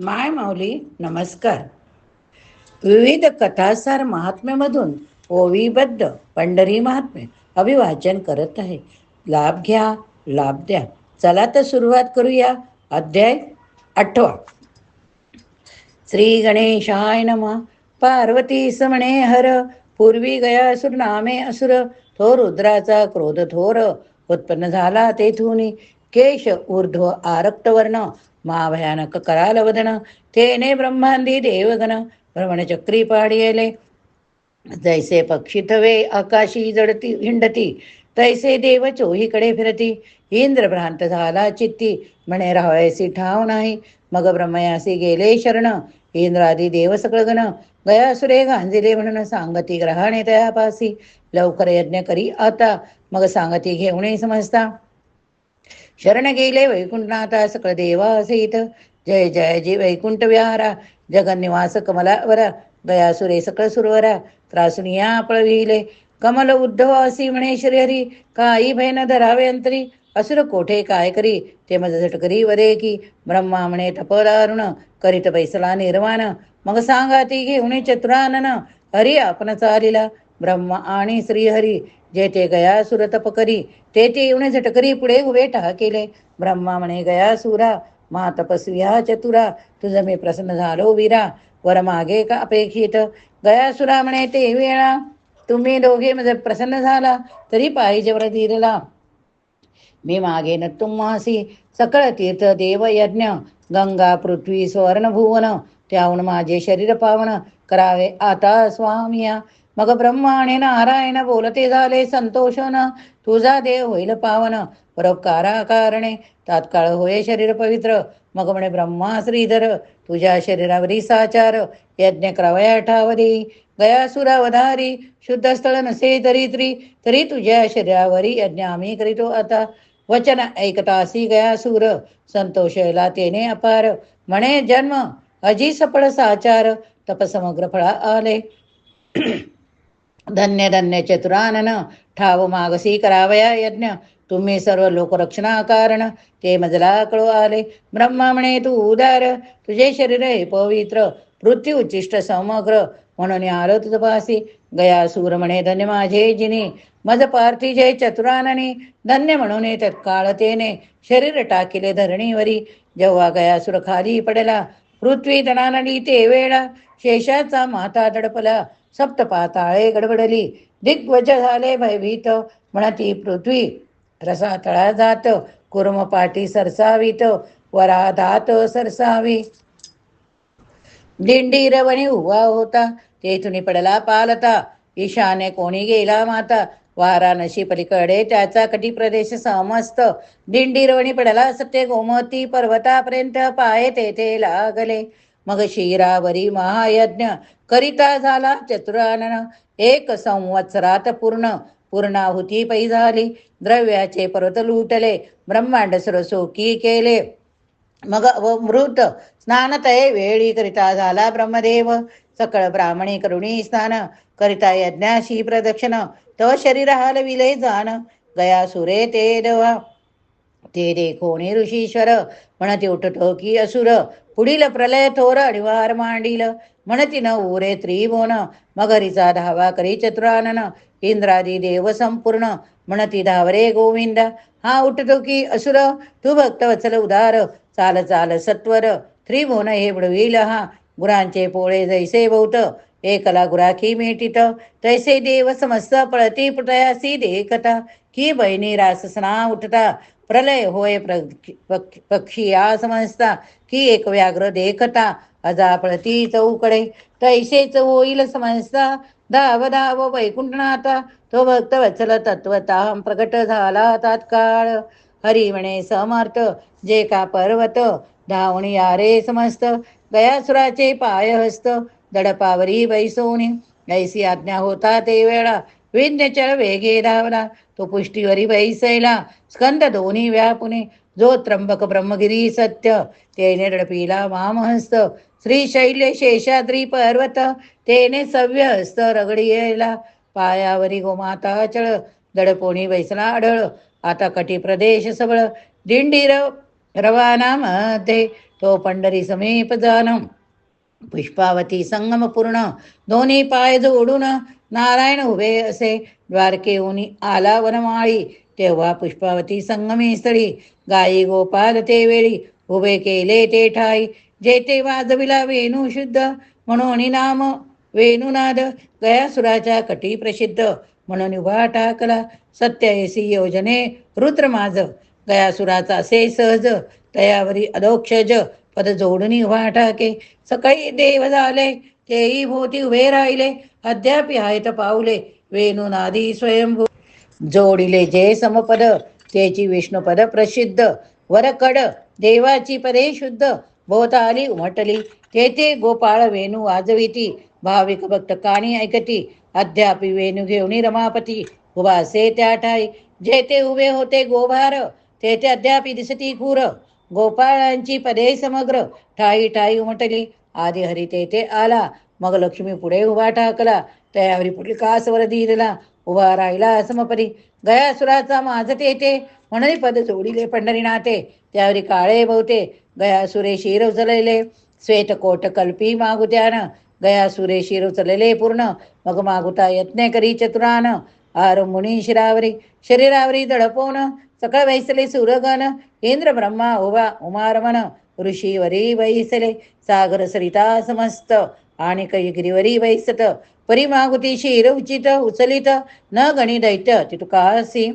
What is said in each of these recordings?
माय माऊली नमस्कार. विविध कथासार महात्म्यामधून ओवीबद्ध पंढरी महात्मे अभिवाचन करत आहे. लाभ घ्या लाभ द्या. चला तर सुरुवात करूया. अध्याय आठवा. श्री गणेशाय नम. पार्वती समणे हर. पूर्वी गया असुर नामे असुर. थो रुद्राचा क्रोध थोर. उत्पन्न झाला तेथून. केश ऊर्ध्व आरक्तवर्ण. महाभयानक कराल वदन तेने ब्रह्मांदी देवगण भ्रमणचक्री पाडियले जैसे पक्षी थवे आकाशी जडती हिंडती तैसे देव चोहीकडे फिरती इंद्र भ्रांत झाला चित्ती म्हणे राहायसी ठाव नाही मग ब्रह्मयासी गेले शरण इंद्रादी देव सकळगण गया सुरे गांजिले म्हणून सांगती ग्रहाणे तयापासी लवकर यज्ञ करी आता मग सांगती घेऊन समजता शरण गेले वैकुंठनाथा सकळ देवा सहित जय जय जी वैकुंठ विहारा जगन्निवास कमलावरा गया सुरे सकळ सुरवरा त्रासुनिया पळविले कमल उद्धव असी म्हणे श्रीहरी काही भय न धरावे अंतरी असुर कोठे काय करी ते मज झटकरी वरे की ब्रह्मा म्हणे तपदारुण करीत बैसला निर्वाण मग सांगा ती घेऊन चतुरानन हरी आपण चालिला ब्रह्मा आणि श्रीहरी जे ते गया सुर तप करी ते ते येऊन झटकरी पुढे उभे केले. ब्रह्मा म्हणे गया सुरा मा तपस्विया चतुरा तुझ मी प्रसन्न झालो वीरा वर मागे का अपेक्षित? गया सुरा म्हणे ते वेळा तुम्ही दोघे म्हणजे प्रसन्न झाला तरी पाहिजे वर धीरला मी मागे न तुम्हासी सकळ तीर्थ देव यज्ञ गंगा पृथ्वी स्वर्ण भुवन त्याहून माझे शरीर पावन करावे आता स्वामिया. मग ब्रह्मा आणि नारायण बोलते झाले संतोषन तुझा देव होईल पावन. परोपकारा कारणे तात्काळ होय शरीर पवित्र. मग म्हणे ब्रह्मा श्रीधर तुझ्या शरीरावरी साचार. यज्ञ करावया गया गयासुरावधारी शुद्ध स्थळ नसे तरी तरी. तरी तुझ्या शरीरावरी यज्ञ आम्ही करीतो आता. वचन ऐकतासी गयासूर. संतोषला तेने अपार. म्हणे जन्म अजी सपळ साचार. तपसमग्र फळा आले. धन्य धन्य चतुरानन ठाव मागसी करावया यज्ञ तुम्ही सर्व लोकरक्षणा कारण ते मजला कळू आले. ब्रह्मा म्हणे तू उदार तुझे शरीर आहे पवित्र पृथ्वी उच्चिष्ट समग्र म्हणून आलो तुझपासी गया सूर म्हणे धन्य माझे जिनी मज पार्थी जय चतुराननी धन्य म्हणून तत्काळतेने शरीर टाकिले धरणीवरी. जेव्हा गया सुर खाली पडला पृथ्वी दणानली ते वेळा शेषाचा माता दडपला सप्त पाताळे गडबडली. दिग्वज झाले भयभीत. म्हणती पृथ्वी रसा तळा जात. कुर्म पाठी सरसावीत. वरा दात सरसावी. दिंडी रवणी उभा होता. तेथून पडला पालता. ईशाने कोणी गेला माता. वाराणसी पलीकडे त्याचा कटी प्रदेश समस्त दिंडीरवणी पडला सत्य गोमती पर्वतापर्यंत. पाय तेथे लागले. मग शिरावरी महायज्ञ. करिता झाला चतुरानन. एक संवत्सरात पूर्ण. पूर्णाहुती पै झाली. द्रव्याचे पर्वत लुटले. ब्रह्मांड सरसोकी केले. मग मृत. स्नानतये वेळी करिता झाला ब्रह्मदेव. सकळ ब्राह्मणी करुणी स्नान. करिता यज्ञाशी प्रदक्षिण. तव शरीर हलविले जाण. गया सुरे ते देवा ते देखोणी ऋषीश्वर. म्हणती उठतो की असुर. पुढील प्रलय थोर अडिवार मांडील. म्हणती न उरे त्रिभुवन मगरीचा धावा करी चतुरानन. इंद्रादी देव संपूर्ण म्हणती धावरे गोविंद. हा उठतो की असुर तू भक्त वचल उदार. चाल चाल सत्वर त्रिभुवन हे बुडविल. हा गुरांचे पोळे जैसे बहुत एकला गुराखी मेटित. तैसे देव समस्त पळती पुटयासी देखता. की बहिणी राससना उठता. प्रलय होय पक्षी या समजता की एक व्याघ्र देखता अजा प्रती चौकडे. तैसेच होईल समजता धाव धाव वैकुंठनाथा. तो भक्त वचल तत्वता प्रकट झाला तात्काळ. हरी म्हणे समर्थ जे का पर्वत धावणी यारे समस्त. गयासुराचे पाय हस्त दडपावरी बैसोनी. ऐसी आज्ञा होता ते वेळा. विज्ञचर वेगे धावला. तो पुष्टीवरी बैसैला. स्कंद दोन्ही व्यापुने. जो त्र्यंबक ब्रह्मगिरी सत्य. तेने रडपिला वामहस्त. श्री शैल्य शेषाद्री पर्वत. तेने सव्य रगडियला. रगडी पायावरी गोमाता चळ. दडपोणी बैसला आढळ. आता कटी प्रदेश सबळ. दिंडी रवाना मध्ये. तो पंढरी समीप जाण. पुष्पावती संगम पूर्ण. दोन्ही पाय जोडून. नारायण उभे असे द्वारकेहून आला वनमाळी तेव्हा पुष्पावती संगमी स्थळी गाई गोपाल ते वेळी उभे केले ते ठाई जेथे वाजविला वेणू शुद्ध म्हणून नाम वेणुनाद गयासुराच्या कटी प्रसिद्ध म्हणून उभा टाकला सत्याऐशी योजने रुद्र माझ गयासुराचा से सहज तयावरी अदोक्षज पद जोडून उभा टाके सकाळी देव झाले तेही भोवती उभे राहिले अद्याप आहेत पावले वेणुनादी स्वयंभू. जोडिले जे समपद त्याची विष्णुपद प्रसिद्ध. वरकड देवाची पदे शुद्ध. भोवताली उमटली तेथे गोपाळ वेणू वाजविती. भाविक भक्त काणी ऐकती. अद्यापि वेणू घेऊन रमापती. उभासे त्या ठाई जेथे उभे होते गोभार तेथे अद्यापि दिसती खूर गोपाळांची पदे समग्र. ठाई ठाई उमटली. आधी तेथे आला. मग लक्ष्मी पुढे उभा ठाकला. तयावरी पुढे कासवर दिला. उभा राहिला समपरी गया सुराचा माझ येते म्हणून पद जोडिले पंढरीनाथे त्यावरी काळे बहुते. गयासुरे शिर उचलले. श्वेत कोट कल्पी मागुत्यान गयासुरे शिर उचलले पूर्ण. मग मागुता यत्न करी चतुरान. आर मुनी शिरावरी. शरीरावरी दडपवून सकळ वैसले सुरगण. इंद्र ब्रह्मा उभा उमारमण. ऋषीवरी वैसले सागर सरिता समस्त. आणि कैगिरीवरी वैसत परिमागुतीशी शिर उचित उचलित न गणी दैत्य तितुकासी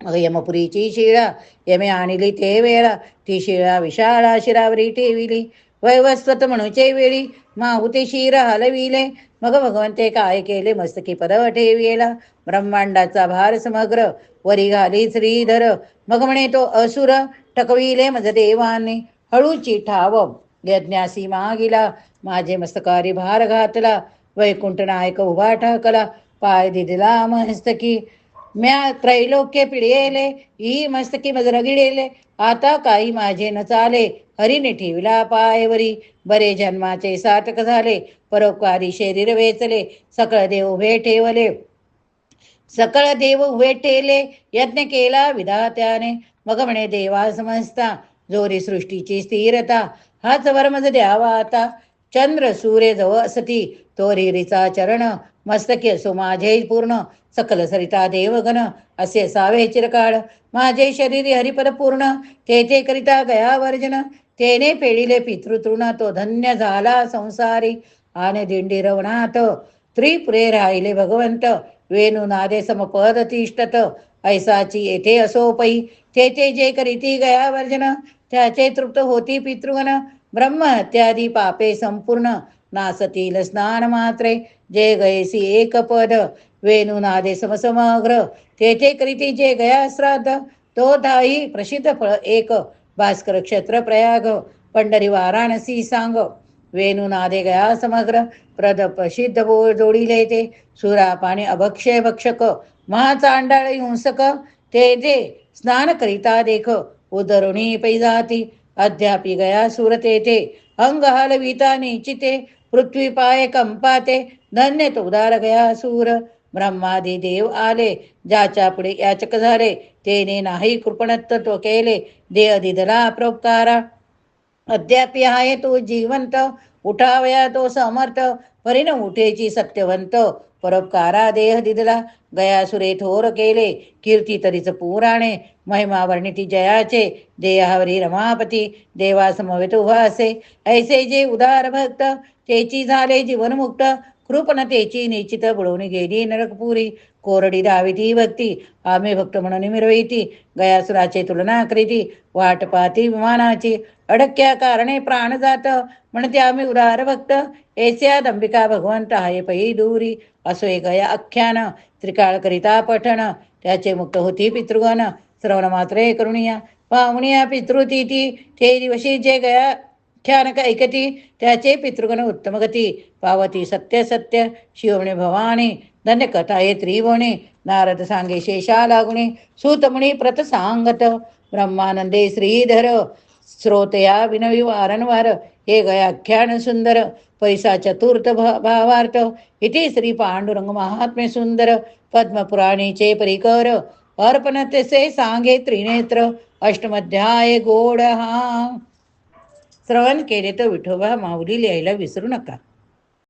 मग यमपुरीची शिळा यमे आणली ते वेळा ती शिळा विशाळा शिरावरी ठेविली वैवस्वत म्हणूचे वेळी माहुते शिर हलविले मग भगवंते काय केले मस्तकी पद ठेविला ब्रह्मांडाचा भार समग्र वरी घाली श्रीधर मग म्हणे तो असुर टकविले मज देवाने हळूची ठाव यज्ञासी मागिला माझे मस्तकारी भार घातला वैकुंठ नायक उभा ठाकला पाय दिदला मस्तकी म्या त्रैलोक्य पिढेले ई मस्तकी मज रगिडेले आता काही माझे न चाले हरीने ठेवला पायवरी बरे जन्माचे साटक झाले परोपकारी शरीर वेचले सकळ देव उभे ठेवले सकळ देव उभे ठेले यज्ञ केला विधात्याने मग म्हणे देवा समजता जोरी सृष्टीची स्थिरता हाच वरमज द्यावा आता. चंद्र सूर्य जवळ असती तो रिरीचा चरण. मस्तके असो माझे पूर्ण. सकल सरिता देवगण असे सावे चिरकाळ. माझे शरीर हरिपद पूर्ण. तेथे करिता गया वर्जन तेने पेळिले पितृतृण तो धन्य झाला संसारी. आणि दिंडी रवणात. त्रिपुरे राहिले भगवंत. वेणू नादे समपद तिष्ठत. ऐसाची येथे असो पै तेथे जे करीती गया वर्जन त्याचे तृप्त होती पितृगण. ब्रह्महत्यादी पापे संपूर्ण नासतील स्नान मात्रे. जे गयसी एक पद वेणू नादे समसमग्र तेथे करीती जे गया श्राद्ध तो धाई प्रसिद्ध फळ एक. भास्कर क्षेत्र प्रयाग पंढरी वाराणसी सांग. वेणू नादे गया समग्र प्रद प्रसिद्ध बो जोडिले ते. सुरा पाणी अभक्षय भक्षक. महाचांडाळ हिंसक ते जे स्नान करिता देख उदरुणी पैजाती. अद्यापि गया सुरते तेथे अंग हलविता निचिते पृथ्वी पाय कंपाते. धन्य तो उदार गया सूर ब्रह्मादी देव आले. ज्याच्या पुढे याचक झाले तेने नाही कृपणत्व केले. देह दिदला प्रोपकारा. अद्यापि आहे तो जिवंत उठावया तो समर्थ. परिण उठेची सत्यवंत परोपकारा देह दिदला. गयासुरे थोर केले कीर्ती तरीच पुराणे. महिमा वर्णिती जयाचे देहावरी रमापती. देवासमवेत उभा असे. ऐसे जे उदार भक्त तेची झाले जीवनमुक्त. कृपणतेची निश्चित बुडवून गेली नरकपुरी. कोरडी दाविती भक्ती आम्ही भक्त म्हणून मिरविती गयासुराचे तुलना करीती वाट पाहती विमानाची. अडक्या कारणे प्राण जात. म्हणते आम्ही उदार भक्त. ऐस्या दंबिका भगवंत हाय पै दूरी. असो गया आख्यान. त्रिकाळ करिता पठण. त्याचे मुक्त होती पितृगण. श्रवण मात्रे करुणिया. पाहुणिया पितृती ती ते दिवशी जे गया ख्यानक ऐकती त्याचे पितृगण उत्तम गती. पावती सत्य सत्य. शिवणे भवानी. धन्य कथा ये त्रिभुवने. नारद सांगे शेषा लागुणे सुतमणी प्रत सांगत. ब्रह्मानंदे श्रीधर. श्रोतया विनवी वारंवार हे गयाख्यान सुंदर पैसा चतुर्थ भावार्थ इति श्री पांडुरंग महात्म्य सुंदर पद्मपुराणीचे परिकर अर्पण तसे सांगे त्रिनेत्र अष्टमध्याय गोड हा श्रवण केले तर विठोबा माऊली लिहायला विसरू नका.